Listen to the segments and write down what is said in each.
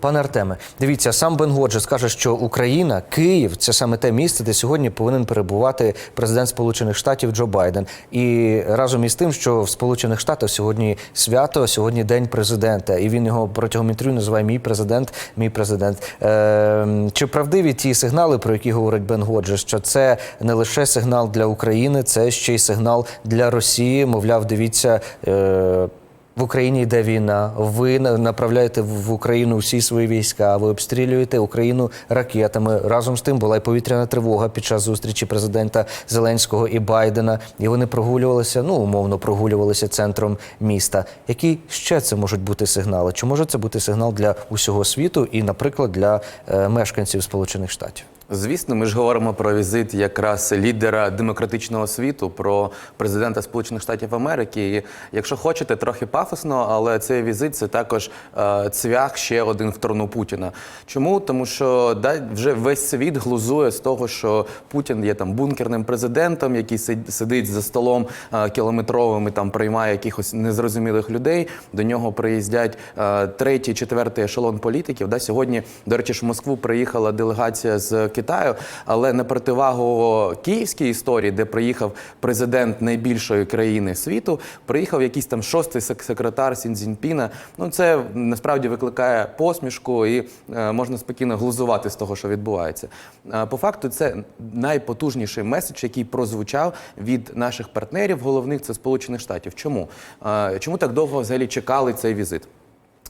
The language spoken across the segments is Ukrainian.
Пане Артеме, дивіться, сам Бен Годжес каже, що Україна, Київ це саме те місце, де сьогодні повинен перебувати президент Сполучених Штатів Джо Байден. І разом із тим, що в Сполучених Штатах сьогодні свято, сьогодні день президента, і він його протягом інтерв'ю називає мій президент, мій президент. Е, чи правдиві ті сигнали, про які говорить Бен Годжес, що це не лише сигнал для України, це ще й сигнал для Росії? Мовляв, дивіться. Е, в Україні йде війна. Ви на- направляєте в в Україну всі свої війська. Ви обстрілюєте Україну ракетами. Разом з тим була й повітряна тривога під час зустрічі президента Зеленського і Байдена. І вони прогулювалися, ну умовно прогулювалися центром міста. Які ще це можуть бути сигнали? Чи може це бути сигнал для усього світу і, наприклад, для е, мешканців Сполучених Штатів? Звісно, ми ж говоримо про візит якраз лідера демократичного світу, про президента Сполучених Штатів Америки. І якщо хочете, трохи пафосно, але цей візит це також е, цвях ще один в трону Путіна. Чому? Тому що да, вже весь світ глузує з того, що Путін є там бункерним президентом, який сид- сидить за столом е, кілометровим і там приймає якихось незрозумілих людей. До нього приїздять е, третій, четвертий ешелон політиків. Да, сьогодні, до речі, в Москву приїхала делегація з Китаю, але на противагу київській історії, де приїхав президент найбільшої країни світу, приїхав якийсь там шостий сек- секретар Сінзінпіна. Ну це насправді викликає посмішку і е, можна спокійно глузувати з того, що відбувається. Е, по факту, це найпотужніший меседж, який прозвучав від наших партнерів головних це Сполучених Штатів. Чому? Е, чому так довго взагалі чекали цей візит?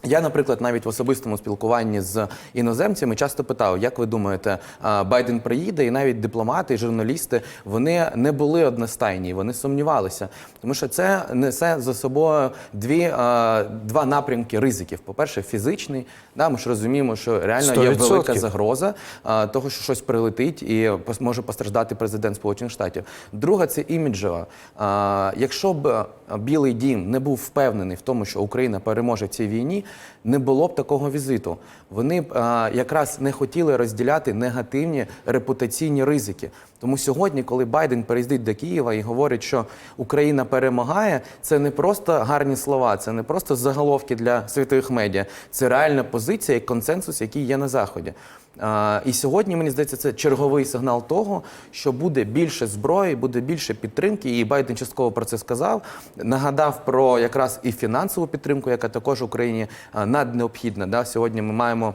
Я, наприклад, навіть в особистому спілкуванні з іноземцями часто питав, як ви думаєте, Байден приїде, і навіть дипломати, і журналісти вони не були одностайні, вони сумнівалися, тому що це несе за собою дві два напрямки ризиків. По-перше, фізичний. Да, ми ж розуміємо, що реально є 100%. велика загроза того, що щось прилетить і може постраждати президент Сполучених Штатів. Друга це іміджева. Якщо б Білий Дім не був впевнений в тому, що Україна переможе в цій війні, не було б такого візиту. Вони б а, якраз не хотіли розділяти негативні репутаційні ризики. Тому сьогодні, коли Байден переїздить до Києва і говорить, що Україна перемагає, це не просто гарні слова, це не просто заголовки для світових медіа, це реальна позиція і консенсус, який є на заході. І сьогодні мені здається, це черговий сигнал того, що буде більше зброї, буде більше підтримки. І Байден частково про це сказав. Нагадав про якраз і фінансову підтримку, яка також Україні над наднеобхідна. Да? Сьогодні ми маємо.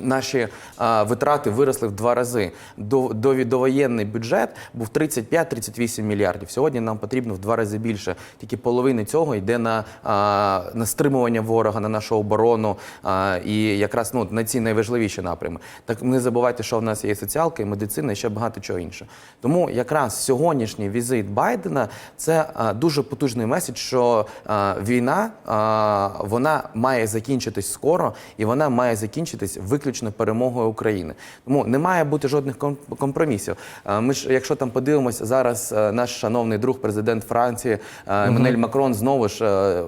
Наші а, витрати виросли в два рази. До, до довоєнний бюджет був 35-38 мільярдів. Сьогодні нам потрібно в два рази більше. Тільки половини цього йде на, а, на стримування ворога, на нашу оборону а, і якраз ну, на ці найважливіші напрями. Так не забувайте, що в нас є соціалка, і медицина, і ще багато чого іншого. Тому якраз сьогоднішній візит Байдена це а, дуже потужний меседж, що а, війна а, вона має закінчитись скоро, і вона має закінчитись виключно перемогою України. Тому не має бути жодних ком- компромісів. А, Ми ж, якщо там подивимося зараз, е, наш шановний друг, президент Франції е, Еммануель Макрон знову ж е,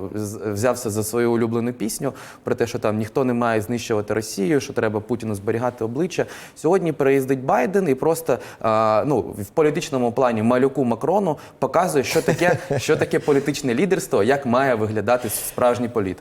взявся за свою улюблену пісню про те, що там ніхто не має знищувати Росію, що треба Путіну зберігати обличчя. Сьогодні приїздить Байден і просто е, ну в політичному плані малюку Макрону показує, що таке, що таке політичне лідерство, як має виглядати справжній політик.